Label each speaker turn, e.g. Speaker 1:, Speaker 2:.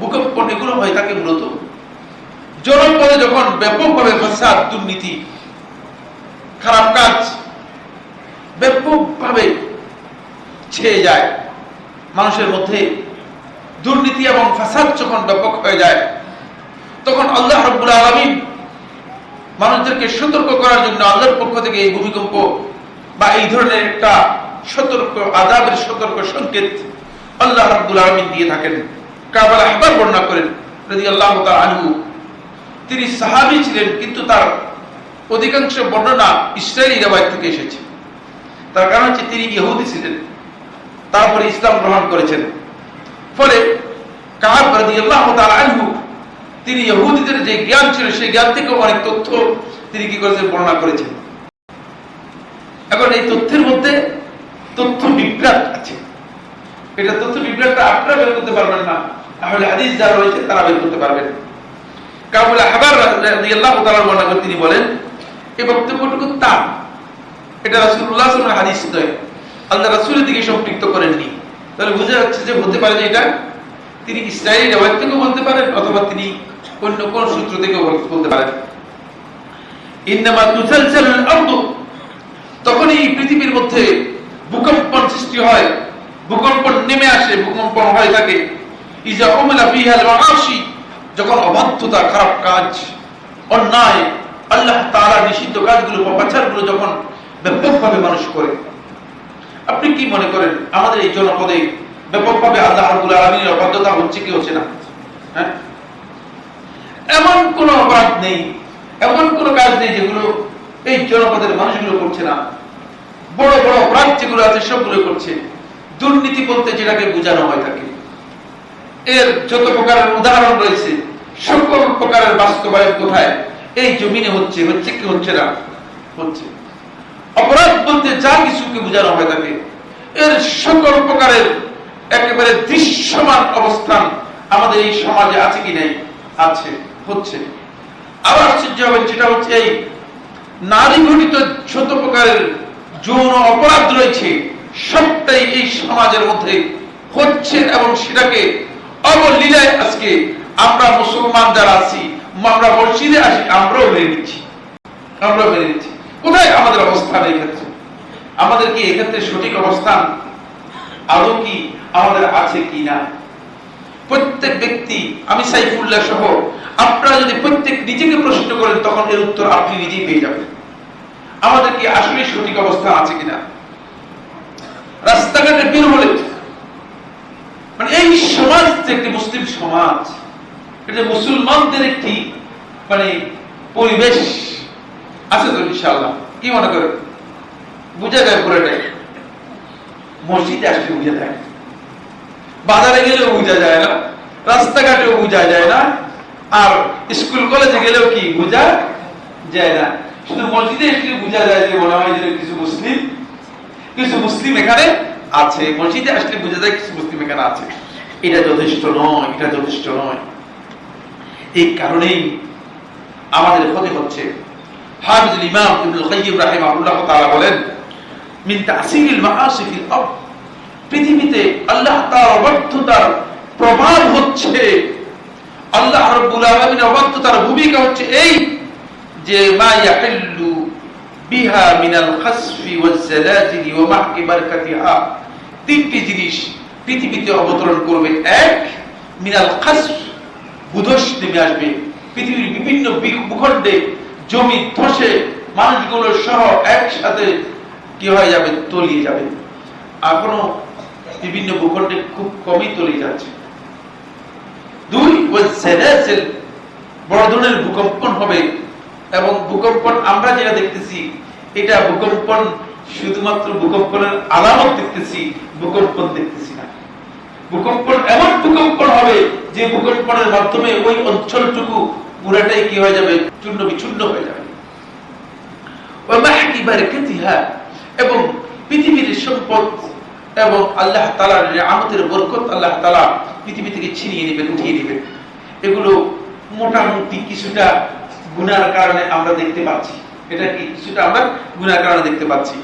Speaker 1: ভূকম্পন এগুলো হয়ে থাকে মূলত জনপদে যখন ব্যাপকভাবে ফাসাদ, দুর্নীতি, খারাপ কাজ ব্যাপকভাবে ছেয়ে যায়, মানুষের মধ্যে দুর্নীতি এবং ফাসাদ যখন ব্যাপক হয়ে যায়, তখন আল্লাহ রব্বুল আলমিন মানুষদেরকে সতর্ক করার জন্য আল্লাহর পক্ষ থেকে এই ভূমিকম্প বা এই ধরনের একটা সতর্ক আদাবের সতর্ক সংকেত আল্লাহ রাব্বুল আলামিন দিয়ে থাকেন। কাবাল আহবার বর্ণনা করেন, রাদিয়াল্লাহু তাআলা আনহু। তিনি সাহাবি ছিলেন, কিন্তু তার অধিকাংশ বর্ণনা ইসরায়েলি রেওয়ায়ত থেকে এসেছে। তার কারণ হচ্ছে তিনি ইহুদি ছিলেন। তারপরে ইসলাম গ্রহণ করেছেন। ফলে কাব রাদিয়াল্লাহু তাআলা আনহু, তিনি ইহুদিদের যে জ্ঞান ছিল, সেই জ্ঞান থেকে অনেক তথ্য তিনি কি করেছেন, বর্ণনা করেছেন। এখন এই তথ্যের মধ্যে তথ্য বিভ্রাট আছে। এটা তথ্য বিভ্রাটটা আপনারা বের করতে পারবেন না। হাদিস যারা রয়েছে তারা বের করতে পারবেন। কাবুল হাবার রাদিয়াল্লাহু তাআলা বর্ণনা করে তিনি বলেন, এই বক্তব্যটুকু তার। এটা রাসূলুল্লাহ সাল্লাল্লাহু আলাইহি হাদিস নয়। আল্লাহ রাসূলের দিকে সম্পৃক্ত করেননি। তাহলে বোঝা যাচ্ছে যে হতে পারে যে এটা তিনি ইসরায়েলি রেওয়ায়ত থেকেও বলতে পারেন অথবা তিনি অন্য কোন সূত্র থেকেও বলতে পারেন। ইন্নামা তুসালসালুল আরদু। তখন এই পৃথিবীর মধ্যে ভূকম্পন সৃষ্টি হয়। ভূকম্পন নেমে আসে, ভূকম্পন হয়ে থাকে। যখন অবাধ্যতা, খারাপ কাজ, অন্যায়, আল্লাহ নিষিদ্ধ কাজগুলো যখন ব্যাপকভাবে মানুষ করে, আপনি কি মনে করেন আমাদের এই জনপদে ব্যাপকভাবে অবাধ্যতা হচ্ছে কি হচ্ছে না? হ্যাঁ? এমন কোন অপরাধ নেই, এমন কোন কাজ নেই যেগুলো এই জনপদের মানুষগুলো করছে না। বড় বড় অপরাধ যেগুলো আছে সবগুলো করছে। দুর্নীতি বলতে যেটাকে বোঝানো হয় থাকে এর যত প্রকারের উদাহরণ রয়েছে, সকল প্রকারের বাস্তবায়ন কোথায়? এই জমিনে হচ্ছে হচ্ছে কি হচ্ছে না? হচ্ছে। অপরাধ বলতে যা কিছুকে বোঝানো হয় তাকে। এর সকল প্রকারের একেবারে দৃশ্যমান অবস্থান আমাদের এই সমাজে আছে কি নেই? আছে, হচ্ছে। আবার আশ্চর্য হবে যেটা হচ্ছে এই নারী ঘটিত ছোট প্রকারের যৌন অপরাধ রয়েছে, সবটাই এই সমাজের মধ্যে হচ্ছে এবং সেটাকে অবলীলায় আজকে আমরা মুসলমান যারা আছি, আমরা মসজিদে আসি, আমরাও নিচ্ছি। আমরাও নিচ্ছি। কোথায় আমাদের অবস্থান আমাদের কি এক্ষেত্রে সঠিক অবস্থান আদৌ কি আমাদের আছে কি না? প্রত্যেক ব্যক্তি, আমি সাইফুল্লাহ সহ, আপনারা যদি প্রত্যেক নিজেকে প্রশ্ন করেন, তখন এর উত্তর আপনি নিজেই পেয়ে যাবেন। আমাদের কি আসলে সঠিক অবস্থান আছে কিনা? রাস্তাঘাটে বের হলে যে একটি মুসলিম সমাজ। এটা মুসলমানদের একটি মানে পরিবেশ আছে তো ইনশাআল্লাহ। কি মনে করেন? বুঝা যায় পুরোটাই। মসজিদে আসলে বুঝা যায় বাজারে গেলেও বোঝা যায় না। রাস্তাঘাটেও বোঝা যায় না। আর স্কুল, কলেজে গেলেও কি বোঝা যায় না। শুধু মসজিদে এসে বোঝা যায় যে মনে হয় যে কিছু মুসলিম কিছু মুসলিম এখানে আছে। মসজিদে আসলে বোঝা যায় কিছু মুসলিম এখানে আছে। এটা যথেষ্ট নয়, এটা যথেষ্ট নয়। এই কারণেই আমাদের ক্ষতি হচ্ছে। হাফিজুল ইমাম ইবনুল কাইয়িম রাহিমাহুল্লাহ তাআলা বলেন, মিন তাসিরিল মাআসি ফিল পৃথিবীতে আল্লাহ তাআলার অবাধ্যতার প্রভাব হচ্ছে, আল্লাহ রাব্বুল আলামিনের অবাধ্যতার ভূমিকা হচ্ছে এই যে, মা ইয়াহিল্লু বিহা মিনাল খাসফি ওয়াজ জালাজিলি ওয়া মাহকি বারাকাতিহা তিনটি জিনিস পৃথিবীতে অবতরণ করবে এক মিনাল খাসফ ভূধস নেমে আসবে। পৃথিবীর বিভিন্ন ভূখণ্ডে জমি, ধসে মানুষগুলো সহ একসাথে কি হয়ে যাবে? তলিয়ে যাবে। এখনও বিভিন্ন ভূখণ্ডে খুব কমই তলিয়ে যাচ্ছে। দুই বড় ধরনের ভূকম্পন হবে এবং ভূকম্পন, আমরা যেটা দেখতেছি, এটা ভূকম্পন শুধুমাত্র ভূকম্পনের আলামত দেখতেছি, ভূকম্পন দেখতেছি। ভূকম্পন, এমন ভূকম্পন হবে যে ভূকম্পনের মাধ্যমে ওই অঞ্চলটুকু পুরাটাই কি হয়ে যাবে? চূর্ণ বিচূর্ণ হয়ে যাবে। এবং পৃথিবীর সম্পদ এবং আল্লাহ তালার আমাদের বরকত আল্লাহ তালা পৃথিবী থেকে ছিনিয়ে নেবেন, উঠিয়ে নেবেন। এগুলো মোটামুটি কিছুটা গুনার কারণে আমরা দেখতে পাচ্ছি। এটা কি কিছুটা আমরা গুনার কারণে দেখতে পাচ্ছি?